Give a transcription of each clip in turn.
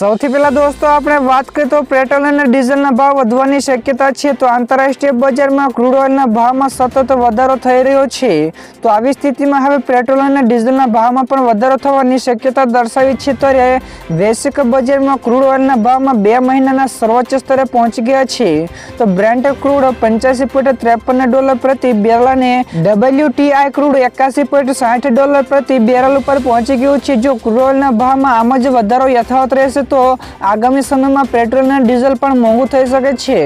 સૌથી પહેલા દોસ્તો, આપણે વાત કરીએ તો પેટ્રોલ અને ડીઝલના ભાવ વધવાની શક્યતા છે. તો આંતરરાષ્ટ્રીય બજારમાં ક્રૂડ ઓઇલના ભાવમાં સતત વધારો થઈ રહ્યો છે. તો આવી સ્થિતિમાં હવે પેટ્રોલ અને ડીઝલના ભાવમાં પણ વધારો થવાની શક્યતા દર્શાવી છે. ત્યારે વૈશ્વિક બજારમાં ક્રૂડ ઓઇલના ભાવમાં બે મહિનાના સર્વોચ્ચ સ્તરે પહોંચી ગયા છે, તો બ્રેન્ડ ક્રૂડ પંચ્યાસી પોઈન્ટ ત્રેપન ડોલર પ્રતિ બેરલ અને ડબલ્યુટીઆઈ ક્રૂડ એકાસી પોઈન્ટ સાઠ ડોલર પ્રતિ બેરલ ઉપર પહોંચી ગયું છે. જો ક્રૂડ ઓઇલના ભાવમાં આમ જ વધારો યથાવત રહેશે તો આગામી સમયમાં પેટ્રોલ અને ડીઝલ પણ મોંઘું થઈ શકે છે.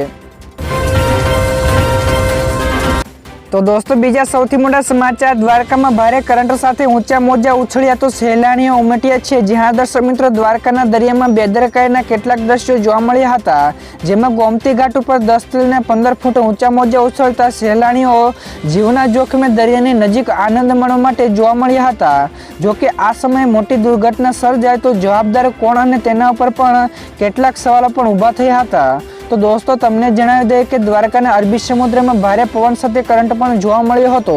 તો દોસ્તો, બીજા સૌથી મોટા સમાચાર, દ્વારકામાં ભારે કરંટ સાથે ઊંચા મોજા ઉછળ્યા તો સહેલાણીઓ ઉમટ્યા છે. જ્યાં દર્શક મિત્રો, દ્વારકાના દરિયામાં બેદરકારીના કેટલાક દ્રશ્યો જોવા મળ્યા હતા, જેમાં ગોમતી ઘાટ ઉપર દસ ને પંદર ફૂટ ઊંચા મોજા ઉછળતા સહેલાણીઓ જીવના જોખમે દરિયાની નજીક આનંદ માણવા માટે જોવા મળ્યા હતા. જોકે આ સમયે મોટી દુર્ઘટના સર્જાય તો જવાબદાર કોણ અને તેના ઉપર પણ કેટલાક સવાલો પણ ઊભા થયા હતા. તો દોસ્તો, તમને જણાવી દઈએ કે દ્વારકાના અરબી સમુદ્રમાં ભારે પવન સાથે કરંટ પણ જોવા મળ્યો હતો.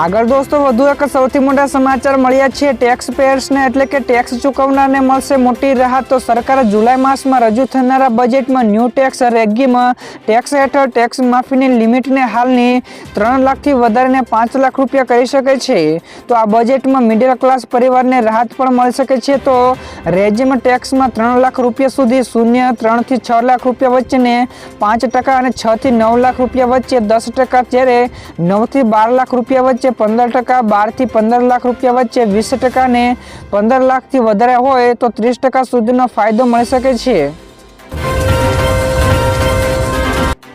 આગળ દોસ્તો, વધુ એક સૌથી મોટા સમાચાર મળ્યા છે. ટેક્સ પેયર્સને એટલે કે ટેક્સ ચૂકવનારને મળશે મોટી રાહત. તો સરકાર જુલાઈ માસમાં રજૂ થનારા બજેટમાં ન્યૂ ટેક્સ રેગીમાં ટેક્સ હેઠળ ટેક્સ માફીની લિમિટને હાલની ત્રણ લાખથી વધારીને પાંચ લાખ રૂપિયા કરી શકે છે. તો આ બજેટમાં મિડલ ક્લાસ પરિવારને રાહત પણ મળી શકે છે. તો રેજીમ ટેક્સમાં ત્રણ લાખ રૂપિયા સુધી શૂન્ય ત્રણથી છ લાખ રૂપિયા વચ્ચેને પાંચ ટકા અને છથી નવ લાખ રૂપિયા વચ્ચે દસ ટકા જ્યારે નવથી બાર લાખ રૂપિયા વચ્ચે પંદર ટકા, બારથી પંદર લાખ રૂપિયા વચ્ચે વીસ ટકાને પંદર લાખથી વધારે હોય તો ત્રીસ ટકા સુધીનો ફાયદો મળી શકે છે.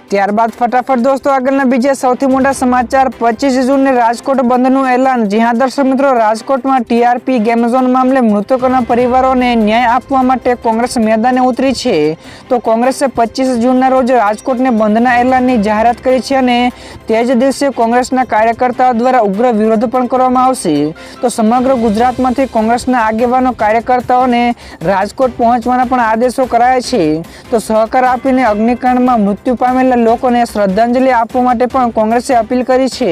ત્યારબાદ ફટાફટ દોસ્તો, આગળના બીજા સૌથી મોટા સમાચાર. પચીસ જૂનને રાજકોટ બંધનું એલાન. જ્યાં દર્શક મિત્રો, રાજકોટમાં ટીઆરપી ગેમ મામલે મૃતકોના પરિવારોને ન્યાય આપવા માટે કોંગ્રેસ મેદાને ઉતરી છે. તો કોંગ્રેસે પચીસ જૂનના રોજ રાજકોટને બંધના એલાનની જાહેરાત કરી છે અને તે જ દિવસે કોંગ્રેસના કાર્યકર્તાઓ દ્વારા ઉગ્ર વિરોધ પણ કરવામાં આવશે. તો સમગ્ર ગુજરાતમાંથી કોંગ્રેસના આગેવાનો, કાર્યકર્તાઓને રાજકોટ પહોંચવાના પણ આદેશો કરાયા છે. તો સહકાર આપીને અગ્નિકાંડમાં મૃત્યુ પામેલા લોકોને શ્રદ્ધાંજલિ આપવા માટે પણ કોંગ્રેસે અપીલ કરી છે.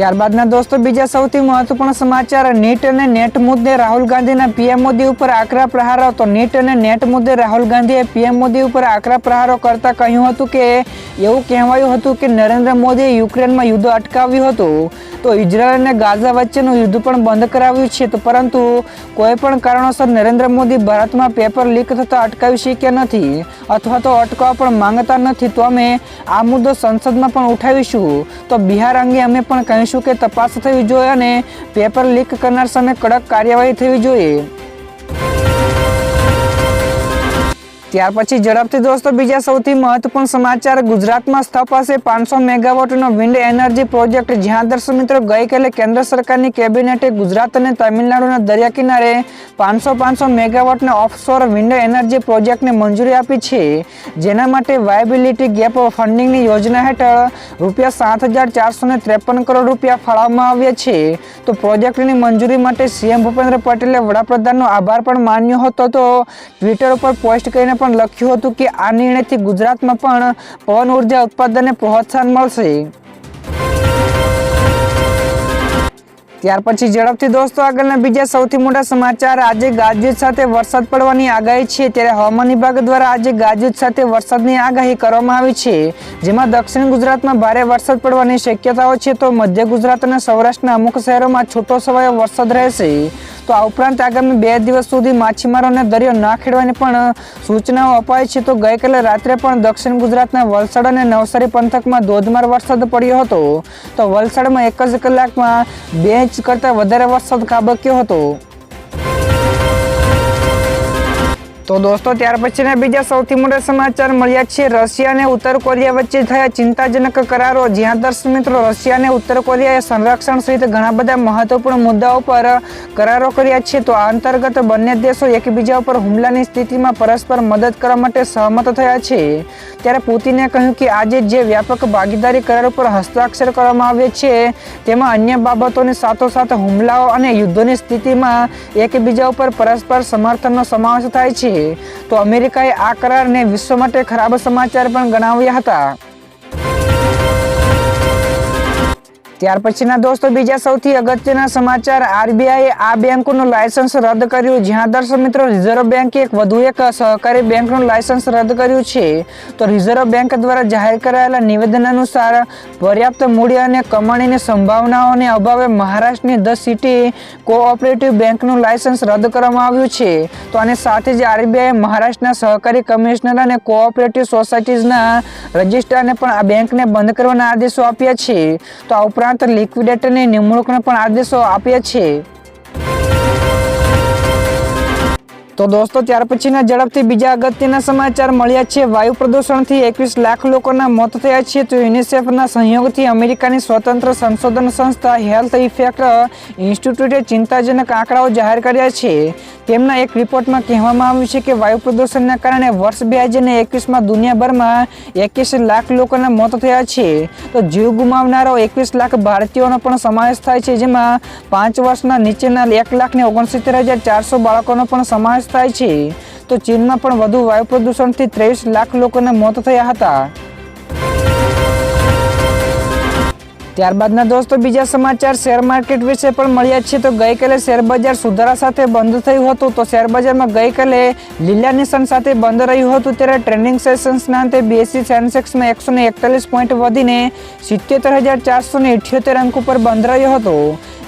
ત્યારબાદના દોસ્તો, બીજા સૌથી મહત્વપૂર્ણ સમાચાર, નીટ અને નેટ મુદ્દે રાહુલ ગાંધીના પીએમ મોદી ઉપર આકરા પ્રહારો. તો નીટ અને નેટ મુદ્દે રાહુલ ગાંધીએ પીએમ મોદી ઉપર આકરા પ્રહારો કરતા કહ્યું હતું કે, એવું કહેવાયું હતું કે નરેન્દ્ર મોદીએ યુક્રેનમાં યુદ્ધ અટકાવ્યું હતું. તો ઇઝરાયલ અને ગાઝા વચ્ચેનું યુદ્ધ પણ બંધ કરાવ્યું છે. તો પરંતુ કોઈ પણ કારણોસર નરેન્દ્ર મોદી ભારતમાં પેપર લીક થતા અટકાવી શક્યા નથી અથવા તો અટકાવવા પણ માંગતા નથી. તો અમે આ મુદ્દો સંસદમાં પણ ઉઠાવીશું. તો બિહાર અંગે અમે પણ કહીશું કે તપાસ થવી જોઈએ અને પેપર લીક કરનાર સામે કડક કાર્યવાહી થવી જોઈએ. ત્યાર પછી ઝડપથી દોસ્તો બીજા સૌથી મહત્વપૂર્ણ સમાચાર ગુજરાતમાં સ્થપાશે પાંચસો મેગાવોટનો વિન્ડ એનર્જી પ્રોજેક્ટ જ્યાં દર્શક મિત્રો ગઈકાલે કેન્દ્ર સરકારની કેબિનેટે ગુજરાત અને તમિલનાડુના દરિયા કિનારે પાંચસો પાંચસો મેગાવોટના ઓફશોર વિન્ડ એનર્જી પ્રોજેક્ટને મંજૂરી આપી છે. જેના માટે વાયબિલિટી ગેપ ફંડિંગની યોજના હેઠળ રૂપિયા સાત હજાર ચારસો ને ત્રેપન કરોડ રૂપિયા ફાળવવામાં આવ્યા છે. તો પ્રોજેક્ટની મંજૂરી માટે સીએમ ભૂપેન્દ્ર પટેલે વડાપ્રધાનનો આભાર પણ માન્યો હતો તો ટ્વિટર ઉપર પોસ્ટ કરીને પણ લખ્યું હતું કે આ નિર્ણયથી ગુજરાતમાં પણ પવન ઊર્જા ઉત્પાદનને પ્રોત્સાહન મળશે. ત્યાર પછી ઝડપથી દોસ્તો આગળના બીજા સૌથી મોટા સમાચાર. આજે ગાજવીજ સાથે વરસાદ પડવાની આગાહી છે, ત્યારે હવામાન વિભાગ દ્વારા આજે ગાજવીજ સાથે વરસાદની આગાહી કરવામાં આવી છે. જેમાં દક્ષિણ ગુજરાતમાં ભારે વરસાદ પડવાની શક્યતાઓ છે, તો મધ્ય ગુજરાત અને સૌરાષ્ટ્રના અમુક શહેરોમાં છૂટો છવાયો વરસાદ રહેશે. તો આ ઉપરાંત આગામી બે દિવસ સુધી માછીમારોને દરિયો ના ખેડવાની પણ સૂચનાઓ અપાઈ છે. તો ગઈકાલે રાત્રે પણ દક્ષિણ ગુજરાતના વલસાડ અને નવસારી પંથકમાં ધોધમાર વરસાદ પડ્યો હતો. તો વલસાડમાં એક જ કલાકમાં બે ઇંચ કરતાં વધારે વરસાદ ખાબક્યો હતો. તો દોસ્તો, ત્યાર પછીના બીજા સૌથી મોટા સમાચાર મળ્યા છે. રશિયા અને ઉત્તર કોરિયા વચ્ચે થયા ચિંતાજનક કરારો. જ્યાં દર્શક મિત્રો, રશિયા અને ઉત્તર કોરિયાએ સંરક્ષણ સહિત ઘણા બધા મહત્વપૂર્ણ મુદ્દાઓ પર કરારો કર્યા છે. તો આ અંતર્ગત બંને દેશો એકબીજા ઉપર હુમલાની સ્થિતિમાં પરસ્પર મદદ કરવા માટે સહમત થયા છે. ત્યારે પુતિને કહ્યું કે આજે જે વ્યાપક ભાગીદારી કરાર ઉપર હસ્તાક્ષર કરવામાં આવ્યા છે, તેમાં અન્ય બાબતોની સાથોસાથ હુમલાઓ અને યુદ્ધોની સ્થિતિમાં એકબીજા ઉપર પરસ્પર સમર્થનનો સમાવેશ થાય છે. તો અમેરિકાએ આ કરારને વિશ્વ માટે ખરાબ સમાચાર પણ ગણાવ્યા હતા. ત્યાર પછીના દોસ્તો, બીજા સૌથી અગત્યના સમાચાર. આરબીઆઈએ આ બેંકોનું લાયસન્સ રદ કર્યું. જ્યાં દર્શક મિત્રો, રિઝર્વ બેંકે એક વધુ એક સહકારી બેંકનું લાયસન્સ રદ કર્યું છે. તો રિઝર્વ બેંક દ્વારા જાહેર કરાયેલા નિવેદન અનુસાર, પર્યાપ્ત મૂડી અને કમાણીની સંભાવનાઓને અભાવે મહારાષ્ટ્રની ધ સિટી કોઓપરેટિવ બેંકનું લાયસન્સ રદ કરવામાં આવ્યું છે. તો આની સાથે જ આરબીઆઈએ મહારાષ્ટ્રના સહકારી કમિશનર અને કોઓપરેટિવ સોસાયટીઝના રજિસ્ટ્રારને પણ આ બેંકને બંધ કરવાના આદેશો આપ્યા છે. તો આ ઉપરાંત લિક્વિડેટરની નિમણૂકના પણ આદેશો આપ્યા છે તો દોસ્તો, ત્યાર પછીના ઝડપથી બીજા અગત્યના સમાચાર મળ્યા છે. વાયુ પ્રદૂષણથી એકવીસ લાખ લોકોના મોત થયા છે. તો યુનિસેફના સહયોગથી અમેરિકાની સ્વતંત્ર સંશોધન સંસ્થા હેલ્થ ઇફેક્ટ ઇન્સ્ટિટ્યૂટે ચિંતાજનક આંકડાઓ જાહેર કર્યા છે. તેમના એક રિપોર્ટમાં કહેવામાં આવ્યું છે કે વાયુ પ્રદૂષણના કારણે વર્ષ બે હજાર એકવીસમાં દુનિયાભરમાં એકવીસ લાખ લોકોના મોત થયા છે. તો જીવ ગુમાવનારાઓ એકવીસ લાખ ભારતીયોનો પણ સમાવેશ થાય છે. જેમાં પાંચ વર્ષના નીચેના એક લાખ ને ઓગણસિત્તેર હજાર ચારસો બાળકોનો પણ સમાવેશ થાય છે. તો ચીનમાં પણ વધુ વાયુ પ્રદૂષણથી ત્રેવીસ લાખ લોકોના મોત થયા હતા. ત્યારબાદના દોસ્તો, બીજા સમાચાર, શેર માર્કેટ વિશે પણ મળ્યા છે તો ગઈકાલે શેરબજાર સુધારા સાથે બંધ થયું હતું. તો શેરબજારમાં ગઈકાલે લીલા નિશાન સાથે બંધ રહ્યું હતું. ત્યારે ટ્રેન્ડિંગ સેશન્સના અંતે બીએસસી સેન્સેક્સમાં એકસો ને એકતાલીસ પોઈન્ટ વધીને સિત્તેર હજાર ચારસો ને ઇઠ્યોતેર અંક ઉપર બંધ રહ્યો હતો.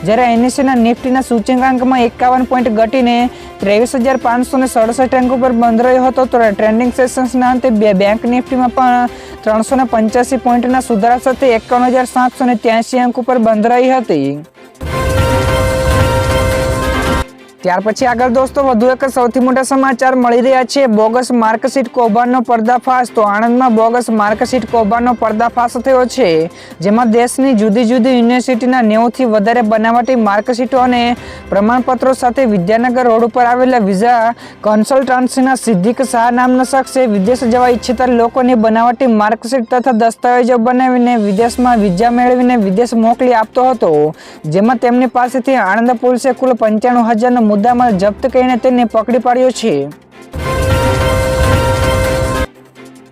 જ્યારે એનએસસીના નિફ્ટીના સૂચકાંકમાં એકાવન પોઈન્ટ ઘટીને ત્રેવીસ હજાર પાંચસો ને સડસઠ અંક ઉપર બંધ રહ્યો હતો. તો ટ્રેન્ડિંગ સેશન્સના અંતે બેંક નિફ્ટીમાં પણ ત્રણસો ને પંચ્યાસી પોઈન્ટના સુધારા સાથે એકાવન હજાર સાતસો ને ત્યાંસી અંક ઉપર બંધરાઈ હતી. ત્યાર પછી આગળ દોસ્તો, વધુ એક સૌથી મોટા સમાચાર મળી રહ્યા છે. બોગસ માર્કશીટ કૌભાંડનો પર્દાફાશ. તો આણંદમાં બોગસ માર્કશીટ કૌભાંડનો પર્દાફાશ થયો છે. જેમાં દેશની જુદી જુદી યુનિવર્સિટીના નેવુંથી વધારે બનાવટી માર્કશીટો અને પ્રમાણપત્રો સાથે વિદ્યાનગર રોડ ઉપર આવેલા વિઝા કન્સલ્ટન્સીના સિદ્ધિક શાહ નામના શખ્સે વિદેશ જવા ઈચ્છતા લોકોની બનાવટી માર્કશીટ તથા દસ્તાવેજો બનાવીને વિદેશમાં વિઝા મેળવીને વિદેશ મોકલી આપતો હતો. જેમાં તેમની પાસેથી આણંદ પોલીસે કુલ પંચાણું હજારનો મુદ્દામાલ જપ્ત કરીને તેને પકડી પાડ્યો છે.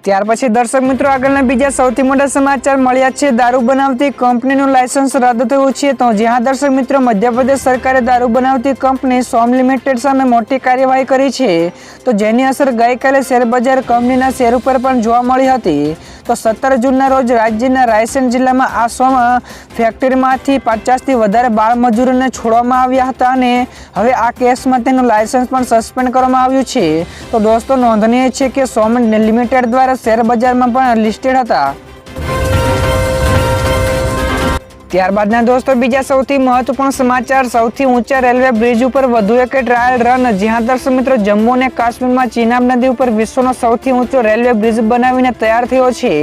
ત્યાર પછી દર્શક મિત્રો, આગળના બીજા સૌથી મોટા સમાચાર મળ્યા છે. દારૂ બનાવતી કંપનીનું લાયસન્સ રદ થયું છે. તો જ્યાં દર્શક મિત્રો, મધ્યપ્રદેશ સરકારે દારૂ બનાવતી કંપની સોમ લિમિટેડ સામે મોટી કાર્યવાહી કરી છે. તો જેની અસર ગઈકાલે શેરબજાર કંપનીના શેર ઉપર પણ જોવા મળી હતી. તો સત્તર જૂનના રોજ રાજ્યના રાયસેન જિલ્લામાં આ સોમ ફેક્ટરીમાંથી પચાસથી વધારે બાળ મજૂરોને છોડવામાં આવ્યા હતા અને હવે આ કેસમાં તેનું લાયસન્સ પણ સસ્પેન્ડ કરવામાં આવ્યું છે. તો દોસ્તો, નોંધનીય છે કે સોમ લિમિટેડ દ્વારા શેર બજારમાં પણ લિસ્ટેડ હતા. ત્યારબાદના દોસ્તો, બીજા સૌથી મહત્વપૂર્ણ સમાચાર, સૌથી ઊંચા રેલવે બ્રિજ ઉપર વધુ એક ટ્રાયલ રન જ્યાં દર્શક મિત્રો જમ્મુ અને કાશ્મીરમાં ચિનાબ નદી ઉપર વિશ્વનો સૌથી ઊંચો રેલવે બ્રિજ બનાવીને તૈયાર થયો છે.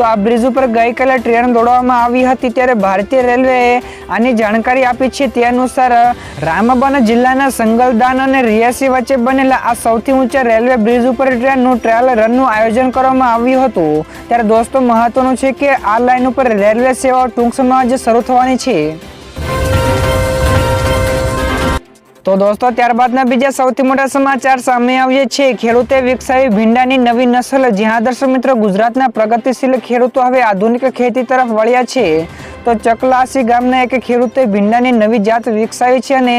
તો આ બ્રિજ ઉપર ગઈકાલે ટ્રેન દોડવામાં આવી હતી ત્યારે ભારતીય રેલવેએ આની જાણકારી આપી છે. તે અનુસાર રામબન જિલ્લાના સંગલદાન અને રિયાસી વચ્ચે બનેલા આ સૌથી ઊંચા રેલવે બ્રિજ ઉપર ટ્રેનનું ટ્રાયલ રનનું આયોજન કરવામાં આવ્યું હતું. ત્યારે દોસ્તો, મહત્વનું છે કે આ લાઇન ઉપર રેલવે સેવાઓ ટૂંક સમયમાં જ શરૂ થવાની છે. તો દોસ્તો, ત્યારબાદના બીજા સૌથી મોટા સમાચાર સામે આવીએ છે. ખેડૂતે વિકસાવી ભીંડાની નવી નસલ. જ્યાં દર્શક મિત્રો, ગુજરાતના પ્રગતિશીલ ખેડૂતો હવે આધુનિક ખેતી તરફ વળ્યા છે. તો ચકલાસી ગામના એક ખેડૂતે ભીંડાની નવી જાત વિકસાવી છે અને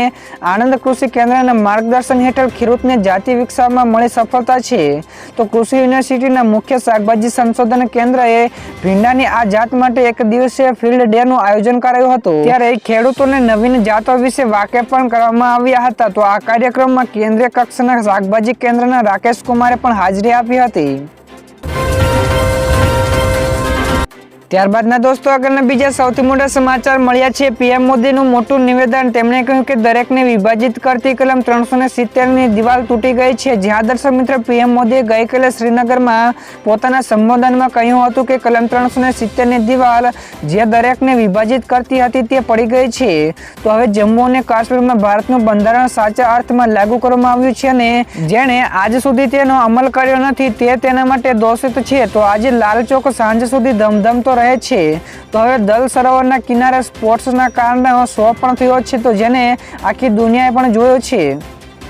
આણંદ કૃષિ કેન્દ્રના માર્ગદર્શન હેઠળ ખેડૂતને જાતિ વિકસાવવામાં મળી સફળતા છે. તો કૃષિ યુનિવર્સિટીના મુખ્ય શાકભાજી સંશોધન કેન્દ્રએ ભીંડાની આ જાત માટે એક દિવસીય ફિલ્ડ ડેનું આયોજન કરાયું હતું. ત્યારે ખેડૂતોને નવીન જાતો વિશે વાકેફ પણ કરવામાં આવ્યા હતા. તો આ કાર્યક્રમમાં કેન્દ્રીય કક્ષાના શાકભાજી કેન્દ્રના રાકેશ કુમારે પણ હાજરી આપી હતી. ત્યારબાદના દોસ્તો, આગળના બીજા સૌથી મોટા સમાચાર મળ્યા છે. પીએમ મોદીનું મોટું નિવેદન, તેમણે કહ્યું કે દરેકને વિભાજિત કરતી કલમ ત્રણસો ને સિત્તેરની દિવાલ તૂટી ગઈ છે. જ્યાં દર્શક મિત્ર, પીએમ મોદીએ ગઈકાલે શ્રીનગરમાં પોતાના સંબોધનમાં કહ્યું હતું કે કલમ ત્રણસો ને સિત્તેરની દિવાલ જે દરેકને વિભાજિત કરતી હતી તે પડી ગઈ છે. તો હવે જમ્મુ અને કાશ્મીરમાં ભારતનું બંધારણ સાચા અર્થમાં લાગુ કરવામાં આવ્યું છે અને જેણે આજ સુધી તેનો અમલ કર્યો નથી, તે તેના માટે દોષિત છે. તો આજે લાલ ચોક સાંજ સુધી ધમધમતો રહે છે. તો હવે દલ સરોવરના કિનારે સ્પોર્ટ્સના કારણે શો પણ થયો છે. તો જેને આખી દુનિયાએ પણ જોયો છે.